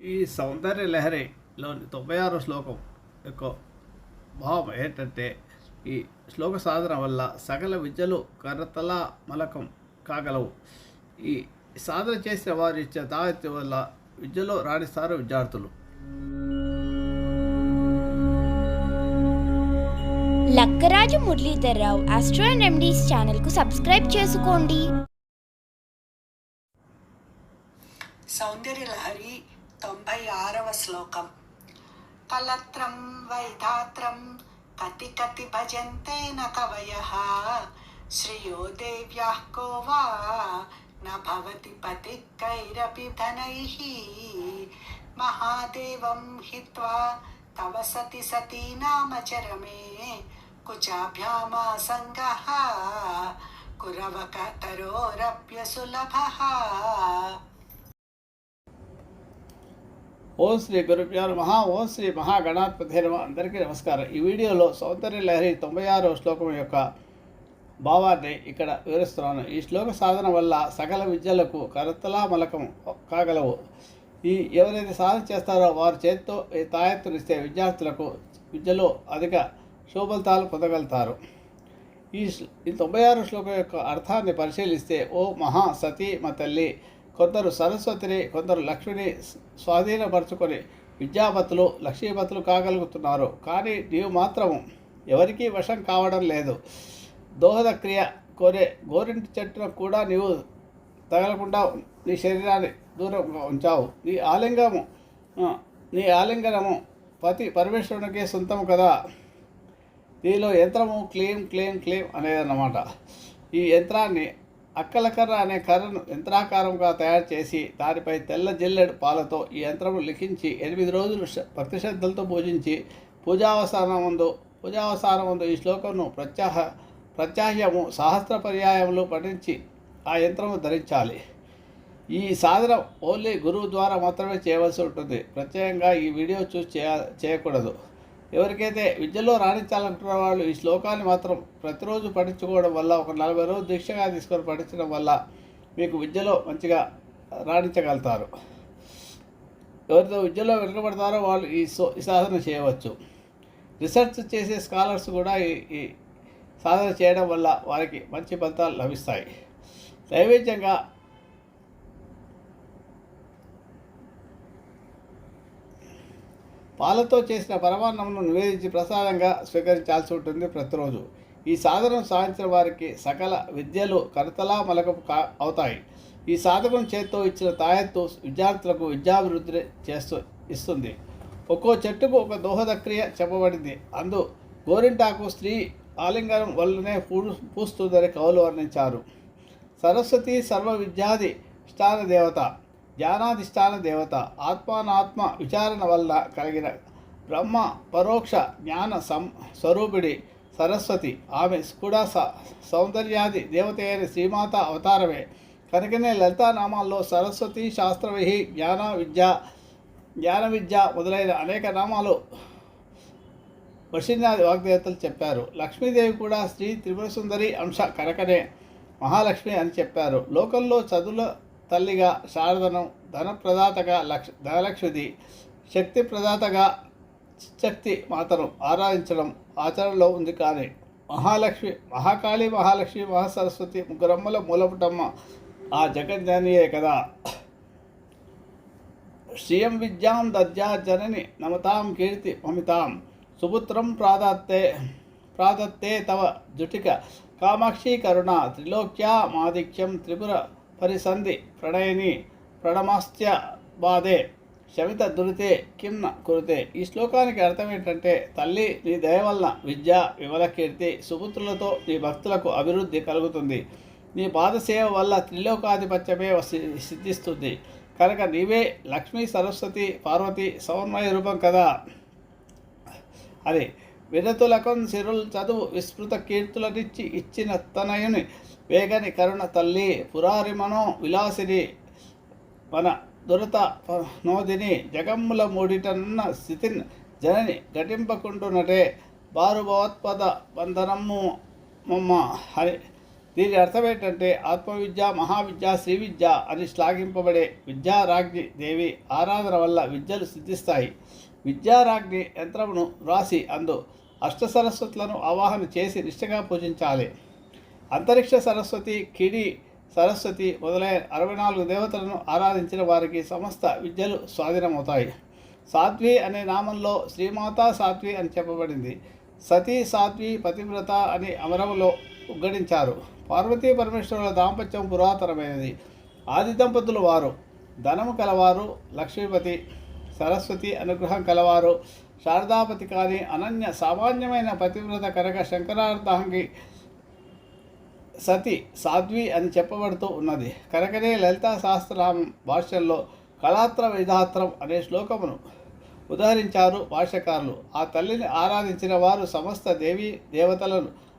ఈ సౌందర్య లహరిలోని తొంభై ఆరో శ్లోకం యొక్క భావం ఏంటంటే ఈ శ్లోక సాధన వల్ల సకల విద్యలు కరతల మలకం కాగలవు. ఈ సాధన చేసిన వారి ఇచ్చే తావెత్తి వల్ల విద్యలో రాణిస్తారు విద్యార్థులు. Lakkaraju Muralidhar Rao Astro and remedies ఛానల్కు సబ్స్క్రైబ్ చేసుకోండి. సౌందర్యలహరి తొంభై ఆరవ శ్లోకం. కలత్రం వైధాత్రం కతి కతి భజంతే న కవయః శ్రియో దేవ్యాः కో వా న భవతి పతికైరపి ధనైः. మహాదేవం హిత్వా తవ సతి సతీ నామచరమే కుచాభ్యామాసంగः కురవక ఓం శ్రీ గురుభ్యో మహా ఓం శ్రీ మహాగణాధిపతి నమ అందరికీ నమస్కారం. ఈ వీడియోలో సౌందర్య లహరి తొంభై ఆరో శ్లోకం యొక్క భావాన్ని ఇక్కడ వివరిస్తున్నాను. ఈ శ్లోక సాధన వల్ల సకల విద్యలకు కరతలా మలకం కాగలవు. ఈ ఎవరైతే సాధన చేస్తారో వారు చేతితో ఈ తాయెత్తునిస్తే విద్యార్థులకు విద్యలో అధిక శుభఫలితాలు పొందగలుగుతారు. ఈ ఈ తొంభై ఆరు శ్లోకం యొక్క అర్థాన్ని పరిశీలిస్తే ఓ మహా సతీ మా తల్లి కొందరు సరస్వతిని కొందరు లక్ష్మిని స్వాధీనపరచుకొని స్వాధీనపరుచుకొని విద్యాపతులు లక్ష్మీపతులు కాగలుగుతున్నారు. కానీ నీవు మాత్రం ఎవరికీ వశం కావడం లేదు. దోహద క్రియ కోరే గోరింటి చెట్టును కూడా నీవు తగలకుండా నీ శరీరాన్ని దూరంగా ఉంచావు. నీ ఆలింగము నీ ఆలింగనము పతి పరమేశ్వరునికే సొంతము కదా. దీనిలో యంత్రము క్లీం క్లీం క్లీం అనేదన్నమాట. ఈ యంత్రాన్ని అక్కల కర్ర అనే కర్రను యంత్రాకారంగా తయారు చేసి దానిపై తెల్ల జిల్లెడు పాలతో ఈ యంత్రము లిఖించి ఎనిమిది రోజులు శ- భక్తి శ్రద్ధలతో పూజించి పూజావసానం ముందు పూజావసానం ముందు ఈ శ్లోకంను ప్రత్యాహ ప్రత్యాహ్యము సహస్ర పర్యాయములు పఠించి ఆ యంత్రము ధరించాలి. ఈ సాధన ఓన్లీ గురువు ద్వారా మాత్రమే చేయవలసి ఉంటుంది. ప్రత్యేకంగా ఈ వీడియో చూసి చేయ చేయకూడదు. ఎవరికైతే విద్యలో రాణించాలనుకున్న వాళ్ళు ఈ శ్లోకాన్ని మాత్రం ప్రతిరోజు పఠించుకోవడం వల్ల ఒక నలభై రోజులు దీక్షగా తీసుకొని పఠించడం వల్ల మీకు విద్యలో మంచిగా రాణించగలుగుతారు. ఎవరితో విద్యలో వెనుకబడతారో వాళ్ళు ఈ సో ఈ సాధన చేయవచ్చు. రీసెర్చ్ చేసే స్కాలర్స్ కూడా ఈ ఈ సాధన చేయడం వల్ల వారికి మంచి ఫలితాలు లభిస్తాయి. నైవేద్యంగా పాలతో చేసిన పరమాన్నమును నివేదించి ప్రసాదంగా స్వీకరించాల్సి ఉంటుంది ప్రతిరోజు. ఈ సాధనం సాధించిన వారికి సకల విద్యలు కరతలా మలకపు కా అవుతాయి. ఈ సాధకం చేత్తో ఇచ్చిన తాయత్తు విద్యార్థులకు విద్యాభివృద్ధి చేస్తూ ఇస్తుంది. ఒక్కో చెట్టుకు ఒక దోహద క్రియ చెప్పబడింది. అందు గోరింటాకు స్త్రీ ఆలింగనం వల్లనే పూ పూస్తుందని కవులు వర్ణించారు. సరస్వతి సర్వ విద్యాది స్థాన దేవత జ్ఞానాధిష్టాన దేవత ఆత్మానాత్మ విచారణ వల్ల కలిగిన బ్రహ్మ పరోక్ష జ్ఞాన సం స్వరూపిడి సరస్వతి. ఆమె కూడా స సౌందర్యాది దేవత అయిన శ్రీమాత అవతారమే. కనుకనే లలితానామాల్లో సరస్వతి శాస్త్రవిహి జ్ఞాన విద్య జ్ఞాన విద్య మొదలైన అనేక నామాలు వశిన్యాది వాగ్దేవతలు చెప్పారు. లక్ష్మీదేవి కూడా శ్రీ త్రిపుర సుందరి అంశ కనకనే మహాలక్ష్మి అని చెప్పారు. లోకంలో చదువుల తల్లిగా శారదనం ధనప్రదాతగా లక్ష ధనలక్ష్మిది శక్తి ప్రదాతగా శక్తి మాతను ఆరాధించడం ఆచరణలో ఉంది కానీ మహాలక్ష్మి మహాకాళి మహాలక్ష్మి మహాసరస్వతి ముగ్గురమ్మల మూలపుటమ్మ ఆ జగజ్జననియే కదా. శ్రియం విద్యాం దద్యా జనని నమతాం కీర్తి మమితాం సుపుత్రం ప్రాదత్తే ప్రాదత్తే తవ జుటిక కామాక్షి కరుణ త్రిలోక్యా మాదిక్యం త్రిపుర పరిసంధి ప్రణయని ప్రణమాస్త్య బాధే శమిత దురితే కిమ్న కురితే ఈ శ్లోకానికి అర్థం ఏంటంటే తల్లి నీ దయ వలన విద్య విమల కీర్తి సుపుత్రులతో నీ భక్తులకు అభివృద్ధి కలుగుతుంది. నీ పాదసేవ వల్ల త్రిలోకాధిపత్యమే సిద్ధిస్తుంది. కనుక నీవే లక్ష్మీ సరస్వతి పార్వతి సమన్వయ రూపం కదా? అది వినతులకం సిరుల్ చదువు విస్మృత కీర్తులనిచ్చి ఇచ్చిన తనయుని వేగని కరుణ తల్లి పురారిమనో విలాసిని మన దురత నోదిని జగమ్ముల మూడిటన్న స్థితిని జనని ఘటింపకుండునటే బారు భవత్పద బంధనము మమ్మ హరి దీని అర్థం ఏంటంటే ఆత్మవిద్య మహావిద్య శ్రీవిద్య అని శ్లాఘింపబడే విద్యారాజ్ఞి దేవి ఆరాధన వల్ల విద్యలు సిద్ధిస్తాయి. విద్యారాజ్ఞి యంత్రమును వ్రాసి అందు అష్ట సరస్వతులను ఆవాహన చేసి నిష్ఠగా పూజించాలి. అంతరిక్ష సరస్వతి కిడి సరస్వతి మొదలైన అరవై నాలుగు దేవతలను ఆరాధించిన వారికి సమస్త విద్యలు స్వాధీనమవుతాయి. సాధ్వి అనే నామంలో శ్రీమాతా సాధ్వి అని చెప్పబడింది. సతీ సాధ్వి పతివ్రత అని అమరములో ఉగ్గడించారు పార్వతీ పరమేశ్వరుల దాంపత్యం పురాతనమైనది. ఆది దంపతులు వారు. ధనము కలవారు. లక్ష్మీపతి సరస్వతి అనుగ్రహం కలవారు. శారదాపతి కానీ అనన్య సామాన్యమైన పతివ్రత కనుక శంకరార్థాంగి సతి సాధ్వి అని చెప్పబడుతూ ఉన్నది. కనుకనే లలితా సహస్రనామం భాష్యంలో కళాత్ర విధాత్రం అనే శ్లోకమును ఉదహరించారు భాష్యకారులు. ఆ తల్లిని ఆరాధించిన వారు సమస్త దేవి దేవతలను